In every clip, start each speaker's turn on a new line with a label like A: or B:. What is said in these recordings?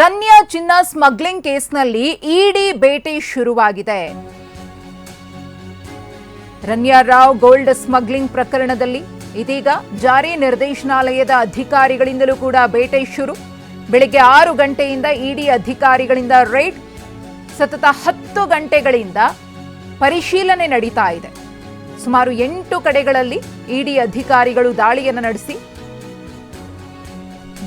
A: ರನ್ಯಾ ಚಿನ್ನ ಸ್ಮಗ್ಲಿಂಗ್ ಕೇಸ್ನಲ್ಲಿ ಇಡಿ ಬೇಟೆ ಶುರುವಾಗಿದೆ. ರನ್ಯಾ ರಾವ್ ಗೋಲ್ಡ್ ಸ್ಮಗ್ಲಿಂಗ್ ಪ್ರಕರಣದಲ್ಲಿ ಇದೀಗ ಜಾರಿ ನಿರ್ದೇಶನಾಲಯದ ಅಧಿಕಾರಿಗಳಿಂದಲೂ ಕೂಡ ಬೇಟೆ ಶುರು. ಬೆಳಿಗ್ಗೆ ಆರು ಗಂಟೆಯಿಂದ ಇಡಿ ಅಧಿಕಾರಿಗಳಿಂದ ರೈಡ್, ಸತತ ಹತ್ತು ಗಂಟೆಗಳಿಂದ ಪರಿಶೀಲನೆ ನಡೀತಾ ಇದೆ. ಸುಮಾರು ಎಂಟು ಕಡೆಗಳಲ್ಲಿ ಇಡಿ ಅಧಿಕಾರಿಗಳು ದಾಳಿಯನ್ನು ನಡೆಸಿ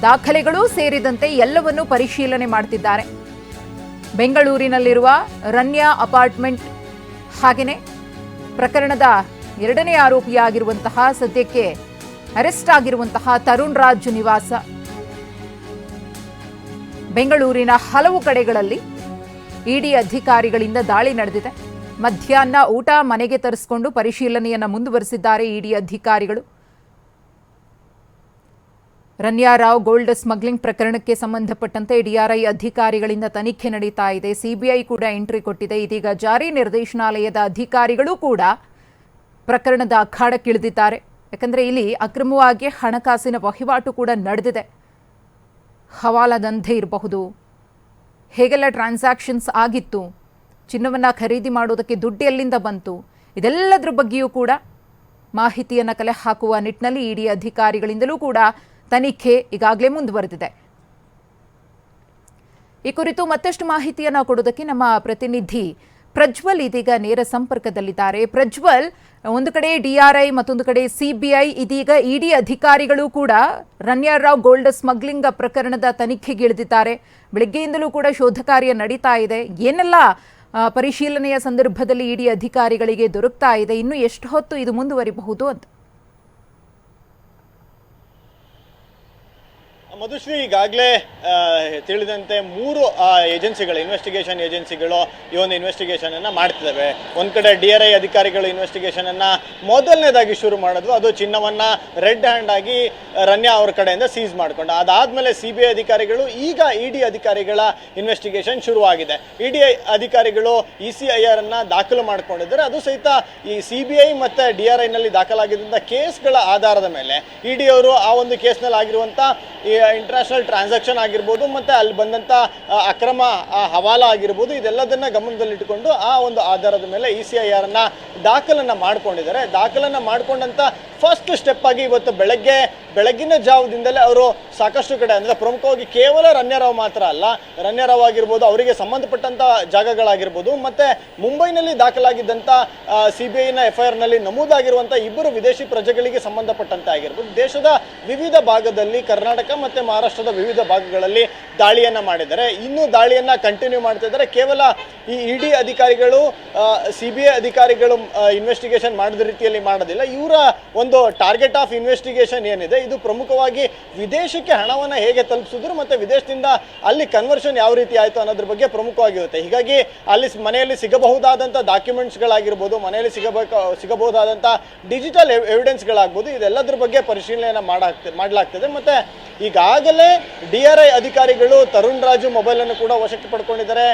A: ದಾಖಲೆಗಳು ಸೇರಿದಂತೆ ಎಲ್ಲವನ್ನೂ ಪರಿಶೀಲನೆ ಮಾಡ್ತಿದ್ದಾರೆ. ಬೆಂಗಳೂರಿನಲ್ಲಿರುವ ರನ್ಯಾ ಅಪಾರ್ಟ್ಮೆಂಟ್ ಹಾಗೆಯೇ ಪ್ರಕರಣದ ಎರಡನೇ ಆರೋಪಿಯಾಗಿರುವಂತಹ, ಸದ್ಯಕ್ಕೆ ಅರೆಸ್ಟ್ ಆಗಿರುವಂತಹ ತರುಣ್ ರಾಜ್ ನಿವಾಸ. ಬೆಂಗಳೂರಿನ ಹಲವು ಕಡೆಗಳಲ್ಲಿ ಇಡಿ ಅಧಿಕಾರಿಗಳಿಂದ ದಾಳಿ ನಡೆದಿದೆ. ಮಧ್ಯಾಹ್ನ ಊಟ ಮನೆಗೆ ತರಿಸಿಕೊಂಡು ಪರಿಶೀಲನೆಯನ್ನು ಮುಂದುವರೆಸಿದ್ದಾರೆ ಇಡಿ ಅಧಿಕಾರಿಗಳು. ರನ್ಯಾ ರಾವ್ ಗೋಲ್ಡ್ ಸ್ಮಗ್ಲಿಂಗ್ ಪ್ರಕರಣಕ್ಕೆ ಸಂಬಂಧಪಟ್ಟಂತೆ ಡಿಆರ್ಐ ಅಧಿಕಾರಿಗಳಿಂದ ತನಿಖೆ ನಡೀತಾ ಇದೆ. ಸಿಬಿಐ ಕೂಡ ಎಂಟ್ರಿ ಕೊಟ್ಟಿದೆ. ಇದೀಗ ಜಾರಿ ನಿರ್ದೇಶನಾಲಯದ ಅಧಿಕಾರಿಗಳು ಕೂಡ ಪ್ರಕರಣದ ಅಖಾಡಕ್ಕಿಳಿದಿದ್ದಾರೆ. ಯಾಕಂದರೆ ಇಲ್ಲಿ ಅಕ್ರಮವಾಗಿ ಹಣಕಾಸಿನ ವಹಿವಾಟು ಕೂಡ ನಡೆದಿದೆ. ಹವಾಲಾ ದಂಧೆ ಇರಬಹುದು. ಹೇಗೆಲ್ಲ ಟ್ರಾನ್ಸಾಕ್ಷನ್ಸ್ ಆಗಿತ್ತು? ಚಿನ್ನವನ್ನು ಖರೀದಿ ಮಾಡೋದಕ್ಕೆ ದುಡ್ಡು ಎಲ್ಲಿಂದ ಬಂತು? ಇದೆಲ್ಲದರ ಬಗ್ಗೆಯೂ ಕೂಡ ಮಾಹಿತಿಯನ್ನು ಕಲೆ ಹಾಕುವ ನಿಟ್ಟಿನಲ್ಲಿ ಇಡಿ ಅಧಿಕಾರಿಗಳಿಂದಲೂ ಕೂಡ ತನಿಖೆ ಈಗಾಗಲೇ ಮುಂದುವರೆದಿದೆ. ಈ ಕುರಿತು ಮತ್ತಷ್ಟು ಮಾಹಿತಿಯನ್ನು ಕೊಡೋದಕ್ಕೆ ನಮ್ಮ ಪ್ರತಿನಿಧಿ ಪ್ರಜ್ವಲ್ ಇದೀಗ ನೇರ ಸಂಪರ್ಕದಲ್ಲಿದ್ದಾರೆ. ಪ್ರಜ್ವಲ್, ಒಂದು ಕಡೆ ಡಿಆರ್ಐ ಮತ್ತೊಂದು ಕಡೆ ಸಿಬಿಐ ಇದೀಗ ಇಡಿ ಅಧಿಕಾರಿಗಳು ಕೂಡ ರನ್ಯಾ ರಾವ್ ಗೋಲ್ಡ್ ಸ್ಮಗ್ಲಿಂಗ್ ಪ್ರಕರಣದ ತನಿಖೆಗಿಳಿದಿದ್ದಾರೆ. ಬೆಳಗ್ಗೆಯಿಂದಲೂ ಕೂಡ ಶೋಧ ಕಾರ್ಯ ನಡೀತಾ ಇದೆ. ಏನೆಲ್ಲ ಪರಿಶೀಲನೆಯ ಸಂದರ್ಭದಲ್ಲಿ ಇಡಿ ಅಧಿಕಾರಿಗಳಿಗೆ ದೊರಕ್ತಾ ಇದೆ? ಇನ್ನು ಎಷ್ಟು ಹೊತ್ತು ಇದು ಮುಂದುವರಿಬಹುದು ಅಂತ.
B: ಮಧುಶ್ರೀ ಈಗಾಗಲೇ ತಿಳಿದಂತೆ ಮೂರು ಏಜೆನ್ಸಿಗಳು ಇನ್ವೆಸ್ಟಿಗೇಷನ್ ಏಜೆನ್ಸಿಗಳು ಈ ಒಂದು ಇನ್ವೆಸ್ಟಿಗೇಷನ್ ಅನ್ನ ಮಾಡ್ತಿದ್ದಾವೆ ಒಂದ್ ಕಡೆ ಡಿ ಆರ್ ಐ ಅಧಿಕಾರಿಗಳು ಇನ್ವೆಸ್ಟಿಗೇಷನ್ ಅನ್ನ ಮೊದಲನೇದಾಗಿ ಶುರು ಮಾಡೋದು ಅದು ಚಿನ್ನವನ್ನ ರೆಡ್ ಹ್ಯಾಂಡ್ ಆಗಿ ರನ್ಯಾ ಅವ್ರ ಕಡೆಯಿಂದ ಸೀಸ್ ಮಾಡ್ಕೊಂಡು, ಅದಾದ್ಮೇಲೆ ಸಿ ಬಿ ಐ ಅಧಿಕಾರಿಗಳು, ಈಗ ಇ ಡಿ ಅಧಿಕಾರಿಗಳ ಇನ್ವೆಸ್ಟಿಗೇಷನ್ ಶುರುವಾಗಿದೆ. ಇ ಡಿ ಅಧಿಕಾರಿಗಳು ಇ ಸಿ ಐ ಆರ್ ಅನ್ನ ದಾಖಲು ಮಾಡ್ಕೊಂಡಿದ್ದಾರೆ. ಅದು ಸಹಿತ ಈ ಸಿ ಬಿ ಐ ಮತ್ತೆ ಡಿ ಆರ್ ಐನಲ್ಲಿ ದಾಖಲಾಗಿದ್ದಂಥ ಕೇಸ್ಗಳ ಆಧಾರದ ಮೇಲೆ ಇ ಡಿ ಅವರು ಆ ಒಂದು ಕೇಸ್ನಲ್ಲಿ ಆಗಿರುವಂಥ ಇಂಟರ್ನ್ಯಾಷನಲ್ ಟ್ರಾನ್ಸಾಕ್ಷನ್ ಆಗಿರ್ಬೋದು ಮತ್ತು ಅಲ್ಲಿ ಬಂದಂಥ ಅಕ್ರಮ ಹವಾಲ ಆಗಿರ್ಬೋದು, ಇದೆಲ್ಲದನ್ನ ಗಮನದಲ್ಲಿಟ್ಟುಕೊಂಡು ಆ ಒಂದು ಆಧಾರದ ಮೇಲೆ ಇ ಸಿ ಐ ಆರ್ ಅನ್ನ ದಾಖಲನ್ನ ಮಾಡ್ಕೊಂಡಿದ್ದಾರೆ. ದಾಖಲನ್ನ ಮಾಡ್ಕೊಂಡಂತ ಫಸ್ಟ್ ಸ್ಟೆಪ್ ಆಗಿ ಇವತ್ತು ಬೆಳಗ್ಗೆ, ಬೆಳಗಿನ ಜಾವದಿಂದಲೇ ಅವರು ಸಾಕಷ್ಟು ಕಡೆ, ಅಂದ್ರೆ ಪ್ರಮುಖವಾಗಿ ಕೇವಲ ರನ್ಯರಾವ್ ಮಾತ್ರ ಅಲ್ಲ, ರನ್ಯರಾವ್ ಆಗಿರ್ಬೋದು, ಅವರಿಗೆ ಸಂಬಂಧಪಟ್ಟಂತ ಜಾಗಗಳಾಗಿರ್ಬೋದು, ಮತ್ತೆ ಮುಂಬೈನಲ್ಲಿ ದಾಖಲಾಗಿದ್ದಂಥ ಸಿ ಬಿ ಐನ ಎಫ್ ಐ ಆರ್ನಲ್ಲಿ ನಮೂದಾಗಿರುವಂಥ ಇಬ್ಬರು ವಿದೇಶಿ ಪ್ರಜೆಗಳಿಗೆ ಸಂಬಂಧಪಟ್ಟಂತೆ ಆಗಿರ್ಬೋದು. ದೇಶದ ವಿವಿಧ ಭಾಗದಲ್ಲಿ ಕರ್ನಾಟಕ ಮತ್ತೆ ಮಹಾರಾಷ್ಟ್ರದ ವಿವಿಧ ಭಾಗಗಳಲ್ಲಿ ದಾಳಿಯನ್ನ ಮಾಡಿದ್ದಾರೆ. ಇನ್ನೂ ದಾಳಿಯನ್ನ ಕಂಟಿನ್ಯೂ ಮಾಡ್ತಾ ಇದ್ದಾರೆ. ಕೇವಲ ಈ ಇ ಅಧಿಕಾರಿಗಳು ಸಿ ಬಿ ಐ ಅಧಿಕಾರಿಗಳು ಇನ್ವೆಸ್ಟಿಗೇಷನ್ ಮಾಡಿದ ರೀತಿಯಲ್ಲಿ ಮಾಡೋದಿಲ್ಲ. ಇವರ ಒಂದು ಟಾರ್ಗೆಟ್ ಆಫ್ ಇನ್ವೆಸ್ಟಿಗೇಷನ್ ಏನಿದೆ, ಇದು ಪ್ರಮುಖವಾಗಿ ವಿದೇಶಕ್ಕೆ ಹಣವನ್ನು ಹೇಗೆ ತಲುಪಿಸಿದ್ರು ಮತ್ತು ವಿದೇಶದಿಂದ ಅಲ್ಲಿ ಕನ್ವರ್ಷನ್ ಯಾವ ರೀತಿ ಆಯಿತು ಅನ್ನೋದ್ರ ಬಗ್ಗೆ ಪ್ರಮುಖವಾಗಿರುತ್ತೆ. ಹೀಗಾಗಿ ಅಲ್ಲಿ ಮನೆಯಲ್ಲಿ ಸಿಗಬಹುದಾದಂಥ ಡಾಕ್ಯುಮೆಂಟ್ಸ್ಗಳಾಗಿರ್ಬೋದು ಮನೆಯಲ್ಲಿ ಸಿಗಬೇಕು ಸಿಗಬಹುದಾದಂಥ ಡಿಜಿಟಲ್ ಎವಿಡೆನ್ಸ್ಗಳಾಗ್ಬೋದು ಇದೆಲ್ಲದ್ರ ಬಗ್ಗೆ ಪರಿಶೀಲನೆಯನ್ನು ಮಾಡಾಗ್ತದೆ ಮಾಡಲಾಗ್ತದೆ. ಮತ್ತೆ ಈಗಾಗಲೇ ಡಿ ಆರ್ ಐ ಅಧಿಕಾರಿಗಳು ತರುಣ್ ರಾಜು ಮೊಬೈಲನ್ನು ಕೂಡ ವಶಕ್ಕೆ ಪಡ್ಕೊಂಡಿದ್ದಾರೆ.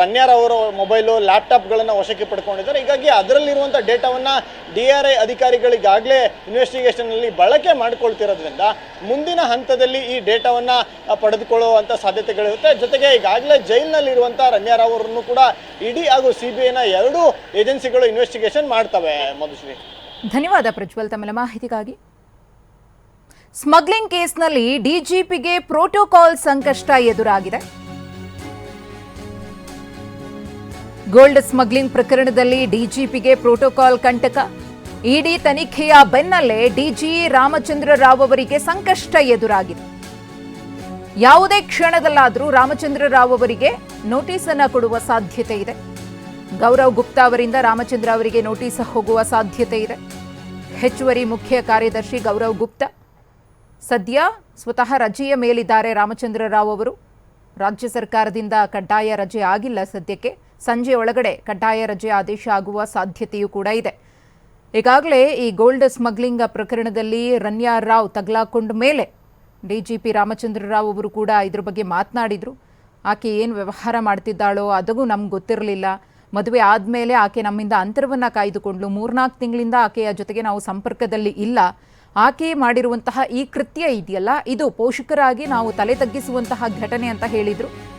B: ರನ್ಯಾರ್ ಅವರ ಮೊಬೈಲು ಲ್ಯಾಪ್ಟಾಪ್ಗಳನ್ನು ವಶಕ್ಕೆ ಪಡ್ಕೊಂಡಿದ್ದಾರೆ. ಹೀಗಾಗಿ ಅದರಲ್ಲಿರುವಂಥ ಡೇಟಾವನ್ನು ಡಿ ಆರ್ ಐ ಅಧಿಕಾರಿಗಳಿಗಾಗಲೇ ಇನ್ವೆಸ್ಟಿಗೇಷನಲ್ಲಿ ಬಳಕೆ ಮಾಡ್ಕೊಳ್ತಿರೋದ್ರಿಂದ ಮುಂದಿನ ಹಂತದಲ್ಲಿ ಈ ಡೇಟಾವನ್ನು ಪಡೆದುಕೊಳ್ಳುವಂಥ ಸಾಧ್ಯತೆಗಳಿರುತ್ತೆ. ಜೊತೆಗೆ ಈಗಾಗಲೇ ಜೈಲಿನಲ್ಲಿರುವಂಥ ರನ್ಯಾರಾವ್ ಅವರನ್ನು ಕೂಡ ಇಡಿ ಹಾಗೂ ಸಿ ಬಿ ಐನ ಎರಡೂ ಏಜೆನ್ಸಿಗಳು ಇನ್ವೆಸ್ಟಿಗೇಷನ್ ಮಾಡ್ತವೆ. ಮಧುಶ್ರೀ.
A: ಧನ್ಯವಾದ ಪ್ರಜ್ವಲ್ ತಮ್ಮ ಮಾಹಿತಿಗಾಗಿ. ಸ್ಮಗ್ಲಿಂಗ್ ಕೇಸ್ನಲ್ಲಿ ಡಿಜಿಪಿಗೆ ಪ್ರೋಟೋಕಾಲ್ ಸಂಕಷ್ಟ ಎದುರಾಗಿದೆ. ಗೋಲ್ಡ್ ಸ್ಮಗ್ಲಿಂಗ್ ಪ್ರಕರಣದಲ್ಲಿ ಡಿಜಿಪಿಗೆ ಪ್ರೋಟೋಕಾಲ್ ಕಂಟಕ. ಇಡಿ ತನಿಖೆಯ ಬೆನ್ನಲ್ಲೇ ಡಿಜಿ ರಾಮಚಂದ್ರ ರಾವ್ ಅವರಿಗೆ ಸಂಕಷ್ಟ ಎದುರಾಗಿದೆ. ಯಾವುದೇ ಕ್ಷಣದಲ್ಲಾದರೂ ರಾಮಚಂದ್ರ ರಾವ್ ಅವರಿಗೆ ನೋಟಿಸ್ ಅನ್ನು ಕೊಡುವ ಸಾಧ್ಯತೆ ಇದೆ. ಗೌರವ್ ಗುಪ್ತಾ ಅವರಿಂದ ರಾಮಚಂದ್ರ ಅವರಿಗೆ ನೋಟಿಸ್ ಹೋಗುವ ಸಾಧ್ಯತೆ ಇದೆ. ಹೆಚ್ಚುವರಿ ಮುಖ್ಯ ಕಾರ್ಯದರ್ಶಿ ಗೌರವ್ ಗುಪ್ತಾ. ಸದ್ಯ ಸ್ವತಃ ರಜೆಯ ಮೇಲಿದ್ದಾರೆ ರಾಮಚಂದ್ರ ರಾವ್ ಅವರು. ರಾಜ್ಯ ಸರ್ಕಾರದಿಂದ ಕಡ್ಡಾಯ ರಜೆ ಆಗಿಲ್ಲ ಸದ್ಯಕ್ಕೆ. ಸಂಜೆ ಒಳಗಡೆ ಕಡ್ಡಾಯ ರಜೆ ಆದೇಶ ಆಗುವ ಸಾಧ್ಯತೆಯೂ ಕೂಡ ಇದೆ. ಈಗಾಗಲೇ ಈ ಗೋಲ್ಡ್ ಸ್ಮಗ್ಲಿಂಗ್ ಪ್ರಕರಣದಲ್ಲಿ ರನ್ಯಾ ರಾವ್ ತಗ್ಲಾಕೊಂಡ ಮೇಲೆ ಡಿಜಿಪಿ ರಾಮಚಂದ್ರ ರಾವ್ ಅವರು ಕೂಡ ಇದ್ರ ಬಗ್ಗೆ ಮಾತನಾಡಿದರು. ಆಕೆ ಏನು ವ್ಯವಹಾರ ಮಾಡ್ತಿದ್ದಾಳೋ ಅದಗೂ ನಮ್ಗೆ ಗೊತ್ತಿರಲಿಲ್ಲ. ಮದುವೆ ಆದಮೇಲೆ ಆಕೆ ನಮ್ಮಿಂದ ಅಂತರವನ್ನು ಕಾಯ್ದುಕೊಂಡ್ಲು ಮೂರ್ನಾಲ್ಕು ತಿಂಗಳಿಂದ ಆಕೆಯ ಜೊತೆಗೆ ನಾವು ಸಂಪರ್ಕದಲ್ಲಿ ಇಲ್ಲ. ಆಕೆ ಮಾಡಿರುವಂತಹ ಈ ಕೃತ್ಯ ಇದೆಯಲ್ಲ ಇದು ಪೋಷಕರಾಗಿ ನಾವು ತಲೆ ತಗ್ಗಿಸುವಂತಹ ಘಟನೆ ಅಂತ ಹೇಳಿದ್ರು.